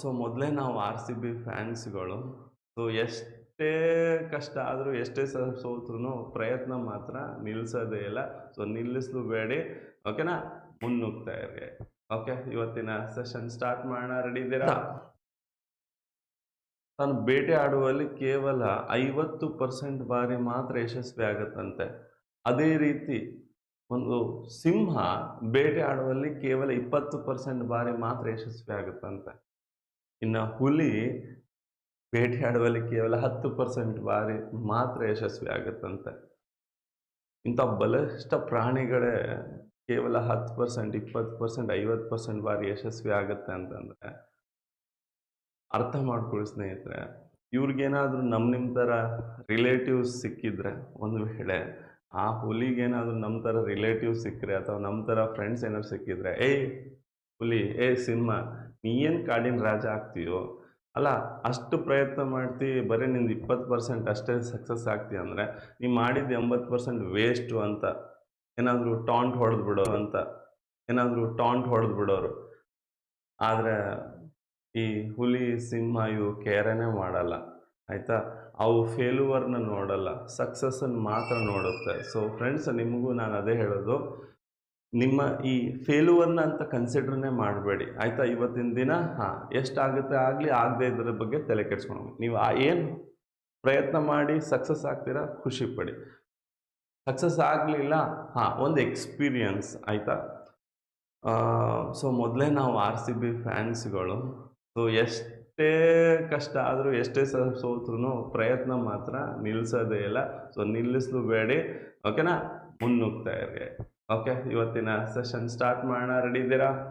So ಮೊದಲೇ ನಾವು R C B ಫ್ಯಾನ್ಸ್ಗಳು ಸೊ ಎಷ್ಟೇ ಕಷ್ಟ ಆದರೂ ಎಷ್ಟೇ ಸೋತ್ರೂ ಪ್ರಯತ್ನ ಮಾತ್ರ ನಿಲ್ಲಿಸೋದೇ ಇಲ್ಲ. ಸೊ ನಿಲ್ಲಿಸಲು ಬೇಡಿ. ಓಕೆನಾ ಮುನ್ನುಗ್ತಾ ಇರಿ ಓಕೆ ಇವತ್ತಿನ ಸೆಷನ್ ಸ್ಟಾರ್ಟ್ ಮಾಡೋಣ. ರೆಡಿ ಇದ್ದೀರಾ? ತಾನು ಬೇಟೆ ಆಡುವಲ್ಲಿ ಕೇವಲ ಐವತ್ತು ಪರ್ಸೆಂಟ್ ಬಾರಿ ಮಾತ್ರ ಯಶಸ್ವಿ ಆಗುತ್ತಂತೆ. ಅದೇ ರೀತಿ ಒಂದು ಸಿಂಹ ಬೇಟೆ ಆಡುವಲ್ಲಿ ಕೇವಲ ಇಪ್ಪತ್ತು ಪರ್ಸೆಂಟ್ ಬಾರಿ ಮಾತ್ರ ಯಶಸ್ವಿ ಆಗುತ್ತಂತೆ. ಇನ್ನು ಹುಲಿ ಬೇಟೆಯಾಡುವಲ್ಲಿ ಕೇವಲ ಹತ್ತು ಪರ್ಸೆಂಟ್ ಬಾರಿ ಮಾತ್ರ ಯಶಸ್ವಿ ಆಗುತ್ತಂತೆ. ಇಂಥ ಬಲಿಷ್ಠ ಪ್ರಾಣಿಗಳೇ ಕೇವಲ ಹತ್ತು ಪರ್ಸೆಂಟ್ ಇಪ್ಪತ್ತು ಪರ್ಸೆಂಟ್ ಐವತ್ತು ಪರ್ಸೆಂಟ್ ಬಾರಿ ಯಶಸ್ವಿ ಆಗುತ್ತೆ ಅಂತಂದರೆ ಅರ್ಥ ಮಾಡ್ಕೊಳ್ಳಿ ಸ್ನೇಹಿತರೆ, ಇವ್ರಿಗೇನಾದರೂ ನಮ್ಮ ನಿಮ್ಮ ಥರ ರಿಲೇಟಿವ್ಸ್ ಸಿಕ್ಕಿದ್ರೆ ಒಂದು ವೇಳೆ ಆ ಹುಲಿಗೇನಾದರೂ ನಮ್ಮ ಥರ ರಿಲೇಟಿವ್ಸ್ ಸಿಕ್ಕರೆ ಅಥವಾ ನಮ್ಮ ಥರ ಫ್ರೆಂಡ್ಸ್ ಏನಾದ್ರು ಸಿಕ್ಕಿದ್ರೆ, ಏಯ್ ಹುಲಿ ಏ ಸಿಂಹ ನೀ ಏನು ಕಾಡಿನ ರಾಜ ಆಗ್ತೀಯೋ? ಅಲ್ಲ, ಅಷ್ಟು ಪ್ರಯತ್ನ ಮಾಡ್ತಿ, ಬರೀ ನಿಂದು ಇಪ್ಪತ್ತು ಪರ್ಸೆಂಟ್ ಅಷ್ಟೇ ಸಕ್ಸಸ್ ಆಗ್ತೀಯ ಅಂದರೆ, ನೀ ಮಾಡಿದ್ದು ಎಂಬತ್ತು ಪರ್ಸೆಂಟ್ ವೇಸ್ಟು ಅಂತ. ಏನಾದರೂ ಟಾಂಟ್ ಹೊಡೆದು ಬಿಡೋ ಅಂತ. ಏನಾದರೂ ಟಾಂಟ್ ಹೊಡೆದು ಬಿಡೋರು. ಆದರೆ, ಈ ಹುಲಿ, ಸಿಂಹ ಇವು ಕೇರನೇ ಮಾಡಲ್ಲ. ಆಯಿತಾ? ಅವು ಫೇಲುವರ್ನ ನೋಡಲ್ಲ. ಸಕ್ಸಸ್ಸನ್ನು ಮಾತ್ರ ನೋಡುತ್ತೆ. ಸೊ ಫ್ರೆಂಡ್ಸ್ ನಿಮಗೂ ನಾನು ಅದೇ ಹೇಳೋದು. ನಿಮ್ಮ ಈ ಫೇಲುವರ್ನ ಅಂತ ಕನ್ಸಿಡರ್ನೇ ಮಾಡಬೇಡಿ. ಆಯಿತಾ? ಇವತ್ತಿನ ದಿನ? ಹಾಂ. ಎಷ್ಟಾಗುತ್ತೆ ಆಗಲಿ, ಆಗದೆ ಇದ್ರ ಬಗ್ಗೆ ತಲೆ ಕೆಡ್ಸ್ಕೊಂಡು ನೀವು ಆ ಏನು ಪ್ರಯತ್ನ ಮಾಡಿ ಸಕ್ಸಸ್ ಆಗ್ತೀರಾ? ಖುಷಿ ಪಡಿ ಸಕ್ಸಸ್ ಆಗಲಿಲ್ಲ? ಹಾಂ, ಒಂದು ಎಕ್ಸ್ಪೀರಿಯನ್ಸ್ ಆಯಿತಾ? ಸೊ ಮೊದಲೇ ನಾವು ಆರ್ ಸಿ ಬಿ ಫ್ಯಾನ್ಸ್ಗಳು ಸೊ ಎಷ್ಟೇ ಕಷ್ಟ ಆದರೂ, ಎಷ್ಟೇ ಸೋತ್ರೂ ಪ್ರಯತ್ನ ಮಾತ್ರ ನಿಲ್ಲಿಸೋದೇ ಇಲ್ಲ. ಸೊ ನಿಲ್ಲಿಸಲು ಬೇಡಿ. ಓಕೆನಾ ಮುನ್ನುಗ್ತಾ ಇರಿ ಓಕೆ ಇವತ್ತಿನ ಸೆಷನ್ ಸ್ಟಾರ್ಟ್ ಮಾಡೋಣ. ರೆಡಿ ಇದ್ದೀರಾ?